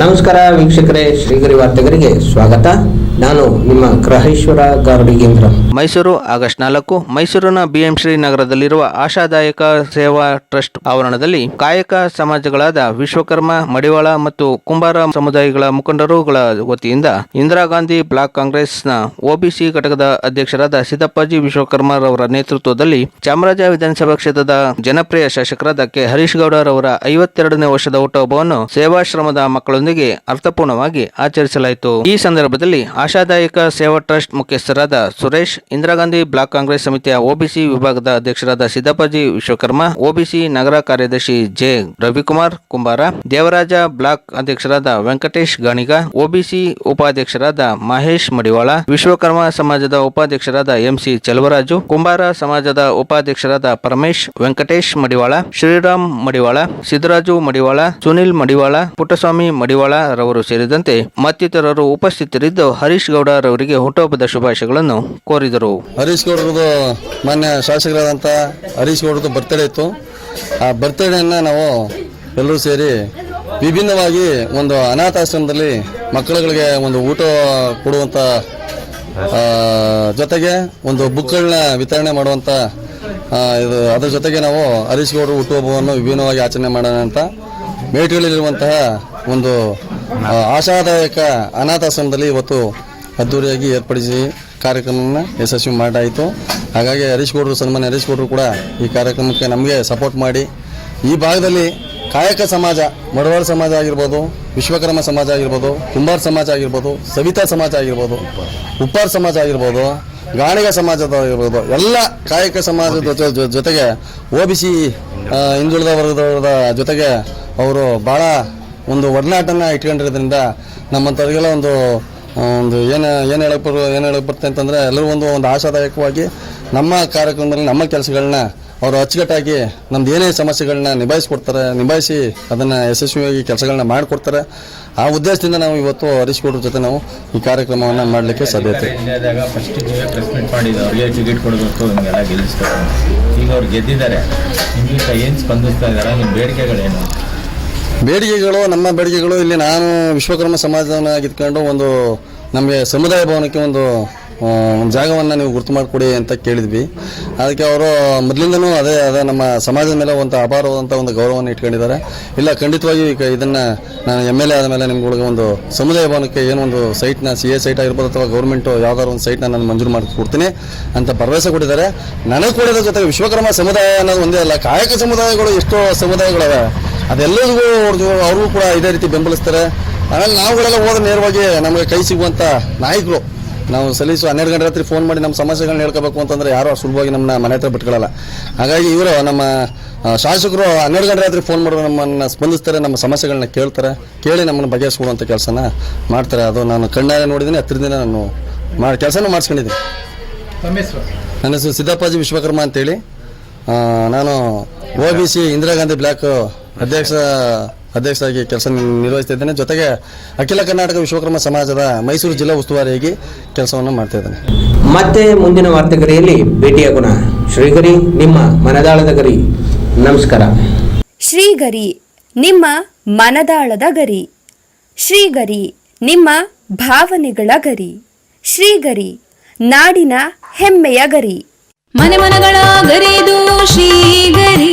ನಮಸ್ಕಾರ ವೀಕ್ಷಕರೇ, ಶ್ರೀಗರಿ ವಾರ್ತೆಗರಿಗೆ ಸ್ವಾಗತ. ನಾನು ನಿಮ್ಮ ಗ್ರಹೇಶ್ವರ ಗಾರ್ಡಿಗೇಂದ್ರ ಮೈಸೂರು, ಆಗಸ್ಟ್ ನಾಲ್ಕು, ಮೈಸೂರಿನ ಬಿಎಂಶ್ರೀ ನಗರದಲ್ಲಿರುವ ಆಶಾದಾಯಕ ಸೇವಾ ಟ್ರಸ್ಟ್ ಆವರಣದಲ್ಲಿ ಕಾಯಕ ಸಮಾಜಗಳಾದ ವಿಶ್ವಕರ್ಮ, ಮಡಿವಾಳ ಮತ್ತು ಕುಂಬಾರ ಸಮುದಾಯಗಳ ಮುಖಂಡರುಗಳ ವತಿಯಿಂದ ಇಂದಿರಾ ಗಾಂಧಿ ಬ್ಲಾಕ್ ಕಾಂಗ್ರೆಸ್ನ ಒಬಿಸಿ ಘಟಕದ ಅಧ್ಯಕ್ಷರಾದ ಸಿದ್ದಪ್ಪಾಜಿ ವಿಶ್ವಕರ್ಮರವರ ನೇತೃತ್ವದಲ್ಲಿ ಚಾಮರಾಜ ವಿಧಾನಸಭಾ ಕ್ಷೇತ್ರದ ಜನಪ್ರಿಯ ಶಾಸಕರಾದ ಕೆ ಹರೀಶ್ ಗೌಡರವರ ಐವತ್ತೆರಡನೇ ವರ್ಷದ ಹುಟ್ಟುಹಬ್ಬವನ್ನು ಸೇವಾಶ್ರಮದ ಮಕ್ಕಳೊಂದಿಗೆ ಅರ್ಥಪೂರ್ಣವಾಗಿ ಆಚರಿಸಲಾಯಿತು. ಈ ಸಂದರ್ಭದಲ್ಲಿ ಆಶಾದಾಯಕ ಸೇವಾ ಟ್ರಸ್ಟ್ ಮುಖ್ಯಸ್ಥರಾದ ಸುರೇಶ್, ಇಂದಿರಾ ಗಾಂಧಿ ಬ್ಲಾಕ್ ಕಾಂಗ್ರೆಸ್ ಸಮಿತಿಯ ಒಬಿಸಿ ವಿಭಾಗದ ಅಧ್ಯಕ್ಷರಾದ ಸಿದ್ದಪ್ಪಾಜಿ ವಿಶ್ವಕರ್ಮ ಒಬಿಸಿ ನಗರ ಕಾರ್ಯದರ್ಶಿ ಜೆ ರವಿಕುಮಾರ್ ಕುಂಬಾರ, ದೇವರಾಜ ಬ್ಲಾಕ್ ಅಧ್ಯಕ್ಷರಾದ ವೆಂಕಟೇಶ್ ಗಾಣಿಗ ಒಬಿಸಿ ಉಪಾಧ್ಯಕ್ಷರಾದ ಮಹೇಶ್ ಮಡಿವಾಳ, ವಿಶ್ವಕರ್ಮ ಸಮಾಜದ ಉಪಾಧ್ಯಕ್ಷರಾದ ಎಂಸಿ ಚೆಲುವರಾಜು, ಕುಂಬಾರ ಸಮಾಜದ ಉಪಾಧ್ಯಕ್ಷರಾದ ಪರಮೇಶ್ ವೆಂಕಟೇಶ್ ಮಡಿವಾಳ, ಶ್ರೀರಾಮ್ ಮಡಿವಾಳ, ಸಿದ್ದರಾಜು ಮಡಿವಾಳ, ಸುನಿಲ್ ಮಡಿವಾಳ, ಪುಟ್ಟಸ್ವಾಮಿ ಮಡಿವಾಳ ರವರು ಸೇರಿದಂತೆ ಮತ್ತಿತರರು ಉಪಸ್ಥಿತರಿದ್ದು ಹರೀಶ್ ಗೌಡ ರವರಿಗೆ ಹುಟ್ಟುಹಬ್ಬದ ಶುಭಾಶಯಗಳನ್ನು ಕೋರಿದರು. ಹರೀಶ್ ಗೌಡರದು ಮಾನ್ಯ ಶಾಸಕರಾದಂಥ ಹರೀಶ್ ಗೌಡರದು ಬರ್ತಡೇ ಇತ್ತು. ಆ ಬರ್ತಡೇನ ನಾವು ಎಲ್ಲರೂ ಸೇರಿ ವಿಭಿನ್ನವಾಗಿ ಒಂದು ಅನಾಥಾಶ್ರಮದಲ್ಲಿ ಮಕ್ಕಳುಗಳಿಗೆ ಒಂದು ಊಟ ಕೊಡುವಂಥ ಜೊತೆಗೆ ಒಂದು ಬುಕ್ಗಳನ್ನ ವಿತರಣೆ ಮಾಡುವಂಥ ಇದು, ಅದರ ಜೊತೆಗೆ ನಾವು ಹರೀಶ್ ಗೌಡರು ಹುಟ್ಟುಹಬ್ಬವನ್ನು ವಿಭಿನ್ನವಾಗಿ ಆಚರಣೆ ಮಾಡೋಣ ಅಂತ ಮೇಟುಗಳಲ್ಲಿರುವಂತಹ ಒಂದು ಆಶಾದಾಯಕ ಅನಾಥಾಶ್ರಮದಲ್ಲಿ ಇವತ್ತು ಅದ್ದೂರಿಯಾಗಿ ಏರ್ಪಡಿಸಿ ಕಾರ್ಯಕ್ರಮವನ್ನು ಯಶಸ್ವಿ ಮಾಡಾಯಿತು. ಹಾಗಾಗಿ ಹರೀಶ್ ಗೌಡರು, ಸನ್ಮಾನ್ಯ ಹರೀಶ್ ಗೌಡರು ಕೂಡ ಈ ಕಾರ್ಯಕ್ರಮಕ್ಕೆ ನಮಗೆ ಸಪೋರ್ಟ್ ಮಾಡಿ, ಈ ಭಾಗದಲ್ಲಿ ಕಾಯಕ ಸಮಾಜ, ಮಡವಾಳ ಸಮಾಜ ಆಗಿರ್ಬೋದು, ವಿಶ್ವಕರ್ಮ ಸಮಾಜ ಆಗಿರ್ಬೋದು, ಕುಂಬಾರ ಸಮಾಜ ಆಗಿರ್ಬೋದು, ಸವಿತಾ ಸಮಾಜ ಆಗಿರ್ಬೋದು, ಉಪ್ಪಾರ ಸಮಾಜ ಆಗಿರ್ಬೋದು, ಗಾಣಿಗ ಸಮಾಜದ ಆಗಿರ್ಬೋದು, ಎಲ್ಲ ಕಾಯಕ ಸಮಾಜದ ಜೊತೆಗೆ ಒ ಬಿ ಸಿ ಹಿಂದುಳಿದ ವರ್ಗದವರ ಜೊತೆಗೆ ಅವರು ಭಾಳ ಒಂದು ಒಡನಾಟನ ಇಟ್ಕೊಂಡಿರೋದ್ರಿಂದ ನಮ್ಮಂಥವ್ರಿಗೆಲ್ಲ ಒಂದು ಒಂದು ಏನು ಏನು ಹೇಳಕ್ ಬರು, ಏನು ಹೇಳಕ್ ಬರುತ್ತೆ ಅಂತಂದರೆ ಎಲ್ಲರೂ ಒಂದು ಒಂದು ಆಶಾದಾಯಕವಾಗಿ ನಮ್ಮ ಕಾರ್ಯಕ್ರಮದಲ್ಲಿ, ನಮ್ಮ ಕೆಲಸಗಳನ್ನ ಅವರು ಅಚ್ಚುಕಟ್ಟಾಗಿ ನಮ್ದು ಏನೇ ಸಮಸ್ಯೆಗಳನ್ನ ನಿಭಾಯಿಸ್ಕೊಡ್ತಾರೆ, ನಿಭಾಯಿಸಿ ಅದನ್ನು ಯಶಸ್ವಿಯಾಗಿ ಕೆಲಸಗಳನ್ನ ಮಾಡಿಕೊಡ್ತಾರೆ. ಆ ಉದ್ದೇಶದಿಂದ ನಾವು ಇವತ್ತು ಹರೀಶ್ ಗೌಡ್ರ ಜೊತೆ ನಾವು ಈ ಕಾರ್ಯಕ್ರಮವನ್ನು ಮಾಡಲಿಕ್ಕೆ ಸಾಧ್ಯತೆ ಟಿಕೆಟ್ ಕೊಡಬೇಕು ಈಗ ಅವ್ರು ಗೆದ್ದಿದ್ದಾರೆ. ನಿಮ್ಮ ಬೇಡಿಕೆಗಳೇನು? ಬೇಡಿಕೆಗಳು, ನಮ್ಮ ಬೇಡಿಕೆಗಳು, ಇಲ್ಲಿ ನಾನು ವಿಶ್ವಕರ್ಮ ಸಮಾಜವನ್ನು ಇದ್ಕೊಂಡು ಒಂದು ನಮಗೆ ಸಮುದಾಯ ಭವನಕ್ಕೆ ಒಂದು ಒಂದು ಜಾಗವನ್ನು ನೀವು ಗುರುತು ಮಾಡಿಕೊಡಿ ಅಂತ ಕೇಳಿದ್ವಿ. ಅದಕ್ಕೆ ಅವರು ಮೊದಲಿಂದನೂ ಅದೇ ಅದೇ ನಮ್ಮ ಸಮಾಜದ ಮೇಲೆ ಒಂದು ಅಪಾರವಾದಂಥ ಒಂದು ಗೌರವವನ್ನು ಇಟ್ಕೊಂಡಿದ್ದಾರೆ. ಇಲ್ಲ, ಖಂಡಿತವಾಗಿ ಈಗ ಇದನ್ನು ನಾನು ಎಂ ಎಲ್ ಎ ಆದಮೇಲೆ ನಿಮ್ಗಳಿಗೆ ಒಂದು ಸಮುದಾಯ ಭವನಕ್ಕೆ ಏನೋ ಒಂದು ಸೈಟ್ನ, ಸಿ ಎ ಸೈಟ್ ಆಗಿರ್ಬೋದು ಅಥವಾ ಗೌರ್ಮೆಂಟು ಯಾವ್ದಾದ್ರು ಒಂದು ಸೈಟ್ನ ನಾನು ಮಂಜೂರು ಮಾಡಿ ಕೊಡ್ತೀನಿ ಅಂತ ಭರವಸೆ ಕೊಟ್ಟಿದ್ದಾರೆ. ನನಗೆ ಕೊಡಿದ ಜೊತೆಗೆ ವಿಶ್ವಕರ್ಮ ಸಮುದಾಯ ಅನ್ನೋದು ಒಂದೇ ಅಲ್ಲ, ಕಾಯಕ ಸಮುದಾಯಗಳು ಎಷ್ಟೋ ಸಮುದಾಯಗಳಿವೆ. ಅದೆಲ್ಲರಿಗೂ ಅವ್ರದ್ದು ಅವ್ರಿಗೂ ಕೂಡ ಇದೇ ರೀತಿ ಬೆಂಬಲಿಸ್ತಾರೆ. ಆಮೇಲೆ ನಾವುಗಳೆಲ್ಲ ಹೋದ್ರೆ ನೇರವಾಗಿ ನಮಗೆ ಕೈ ಸಿಗುವಂಥ ನಾಯಕರು. ನಾವು ಸಲ್ಲಿಸುವ ಹನ್ನೆರಡು ಗಂಟೆ ರಾತ್ರಿ ಫೋನ್ ಮಾಡಿ ನಮ್ಮ ಸಮಸ್ಯೆಗಳನ್ನ ಹೇಳ್ಕೋಬೇಕು ಅಂತಂದ್ರೆ ಯಾರು ಸುಲಭವಾಗಿ ನಮ್ಮನ್ನ ಮನೆ ಹತ್ರ ಬಿಟ್ಕೊಳ್ಳಲ್ಲ ಹಾಗಾಗಿ ಇವರು ನಮ್ಮ ಶಾಸಕರು ಹನ್ನೆರಡು ಗಂಟೆ ರಾತ್ರಿ ಫೋನ್ ಮಾಡಿದ್ರೆ ನಮ್ಮನ್ನು ಸ್ಪಂದಿಸ್ತಾರೆ ನಮ್ಮ ಸಮಸ್ಯೆಗಳನ್ನ ಕೇಳ್ತಾರೆ ಕೇಳಿ ನಮ್ಮನ್ನು ಬಗೆಹರಿಸ್ಕೊಡುವಂಥ ಕೆಲಸನ ಮಾಡ್ತಾರೆ. ಅದು ನಾನು ಕಣ್ಣಾರೆ ನೋಡಿದ್ದೀನಿ ಹತ್ತಿರದಿಂದ ನಾನು ಮಾಡಿ ಕೆಲಸನೂ ಮಾಡಿಸ್ಕೊಂಡಿದ್ದೀನಿ. ನನ್ನ ಹೆಸರು ಸಿದ್ದಪ್ಪಾಜಿ ವಿಶ್ವಕರ್ಮ ಅಂತೇಳಿ. ನಾನು O B C Indira Gandhi block ಅಧ್ಯಕ್ಷ ಅಧ್ಯಕ್ಷರಾಗಿ ಕೆಲಸ ನಿರ್ವಹಿಸ್ತಿದ್ದೇನೆ. ಜೊತೆಗೆ ಅಖಿಲ ಕರ್ನಾಟಕ ವಿಶ್ವಕರ್ಮ ಸಮಾಜದ ಮೈಸೂರು ಜಿಲ್ಲಾ ಉಸ್ತುವಾರಿಯಾಗಿ ಕೆಲಸವನ್ನು ಮಾಡ್ತಾ ಇದ್ದೇನೆ ಮತ್ತೆ ಮುಂದಿನ ವಾರ್ತೆಗರಿಯಲ್ಲಿ ಭೇಟಿಯಾಗೋಣ ಶ್ರೀಗರಿ ನಿಮ್ಮ ಮನದಾಳದ ಗರಿ. ನಮಸ್ಕಾರ. ಶ್ರೀಗರಿ ನಿಮ್ಮ ಮನದಾಳದ ಗರಿ. ಶ್ರೀಗರಿ ನಿಮ್ಮ ಭಾವನೆಗಳ ಗರಿ. ಶ್ರೀಗರಿ ನಾಡಿನ ಹೆಮ್ಮೆಯ ಗರಿ. ಮನೆ ಮನಗಳ ಗರಿದು ಶ್ರೀಗರಿ.